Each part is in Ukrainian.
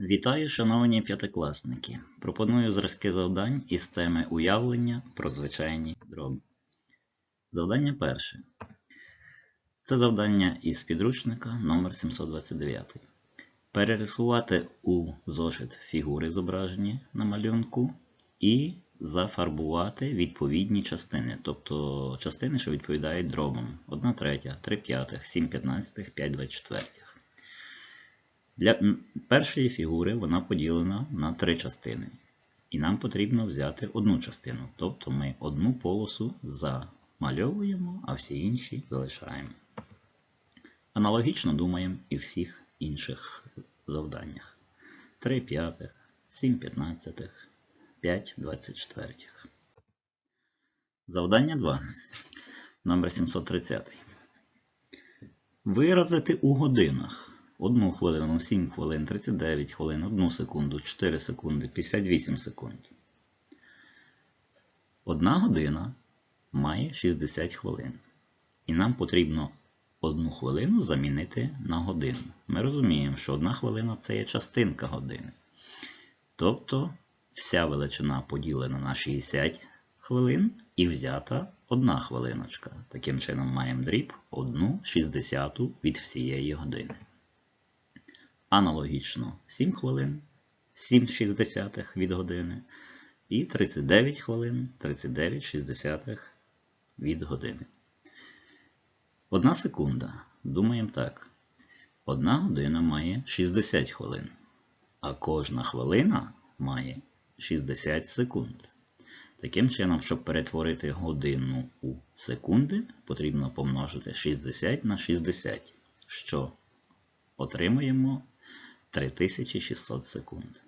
Вітаю, шановні п'ятикласники! Пропоную зразки завдань із теми уявлення про звичайні дроби. Завдання перше. Це завдання із підручника номер 729. Перерисувати у зошит фігури зображені на малюнку і зафарбувати відповідні частини, тобто частини, що відповідають дробам 1 третя, 3 п'ятих, 7 п'ятнадцятих, 5 двадцятих. Для першої фігури вона поділена на три частини. І нам потрібно взяти одну частину. Тобто ми одну полосу замальовуємо, а всі інші залишаємо. Аналогічно думаємо і всіх інших завданнях. 3 п'ятих, 7 п'ятнадцятих, 5 двадцятих. Завдання 2. Номер 730. Виразити у годинах. 1 хвилину, 7 хвилин, 39 хвилин, 1 секунду, 4 секунди, 58 секунд. Одна година має 60 хвилин. І нам потрібно одну хвилину замінити на годину. Ми розуміємо, що одна хвилина це є частинка години. Тобто вся величина поділена на 60 хвилин і взята одна хвилиночка. Таким чином маємо дріб 1 60 від всієї години. Аналогічно 7 хвилин, 7 шістдесятих від години і 39 хвилин, 39 шістдесятих від години. Одна секунда. Думаємо так. Одна година має 60 хвилин, а кожна хвилина має 60 секунд. Таким чином, щоб перетворити годину у секунди, потрібно помножити 60 на 60, що отримуємо 3600 секунд.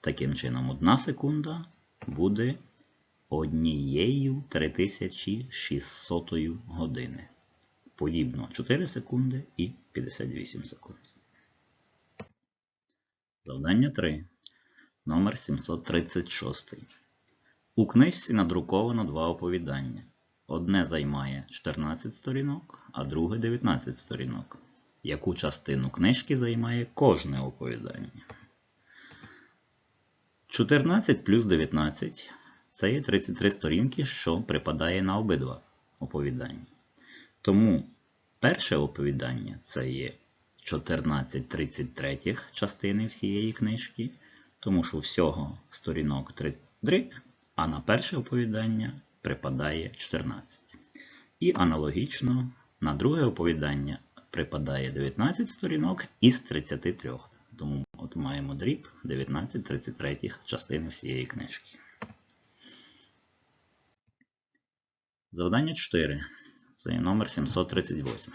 Таким чином, одна секунда буде однією 3600 години. Подібно 4 секунди і 58 секунд. Завдання 3. Номер 736. У книжці надруковано два оповідання. Одне займає 14 сторінок, а друге 19 сторінок. Яку частину книжки займає кожне оповідання? 14 плюс 19 це є 33 сторінки, що припадає на обидва оповідання. Тому перше оповідання це є 14 33 частини всієї книжки, тому що всього сторінок 33, а на перше оповідання припадає 14. І аналогічно на друге оповідання припадає 19 сторінок із 33. Тому от маємо дріб 19 33 частини всієї книжки. Завдання 4. Це номер 738.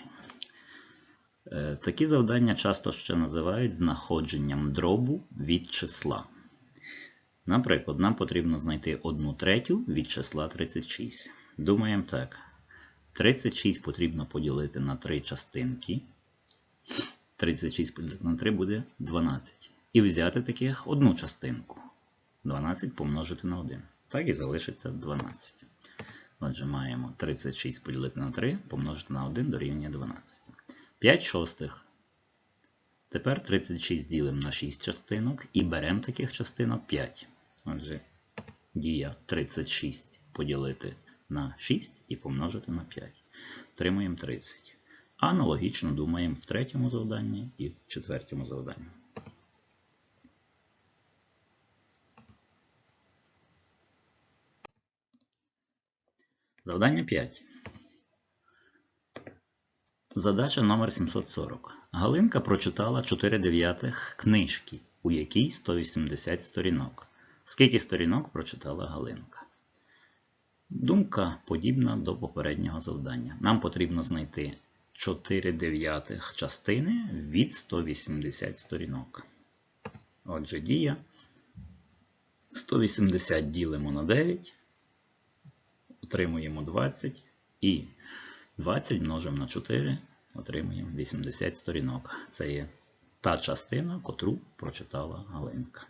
Е, Такі завдання часто ще називають знаходженням дробу від числа. Наприклад, нам потрібно знайти 1 третю від числа 36. Думаємо так. 36 потрібно поділити на 3 частинки. 36 поділити на 3 буде 12. І взяти таких одну частинку. 12 помножити на 1. Так і залишиться 12. Отже, маємо 36 поділити на 3, помножити на 1 дорівнює 12. 5 шостих. Тепер 36 ділимо на 6 частинок і беремо таких частинок 5. Отже, дія 36 поділити на 6 і помножити на 5. Отримуємо 30. Аналогічно думаємо в третьому завданні і в четвертому завданні. Завдання 5. Задача номер 740. Галинка прочитала 4 дев'ятих книжки, у якій 180 сторінок. Скільки сторінок прочитала Галинка? Думка подібна до попереднього завдання. Нам потрібно знайти 4 дев'ятих частини від 180 сторінок. Отже, дія. 180 ділимо на 9, отримуємо 20 і 20 множимо на 4, отримуємо 80 сторінок. Це є та частина, котру прочитала Галинка.